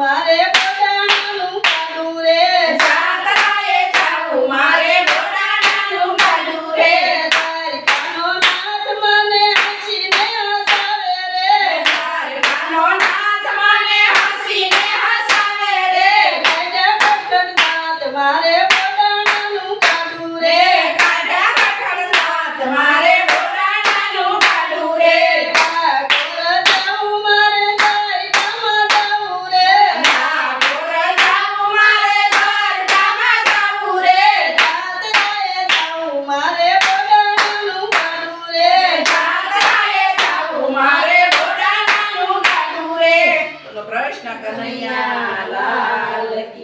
তোমার કનૈયા લાલ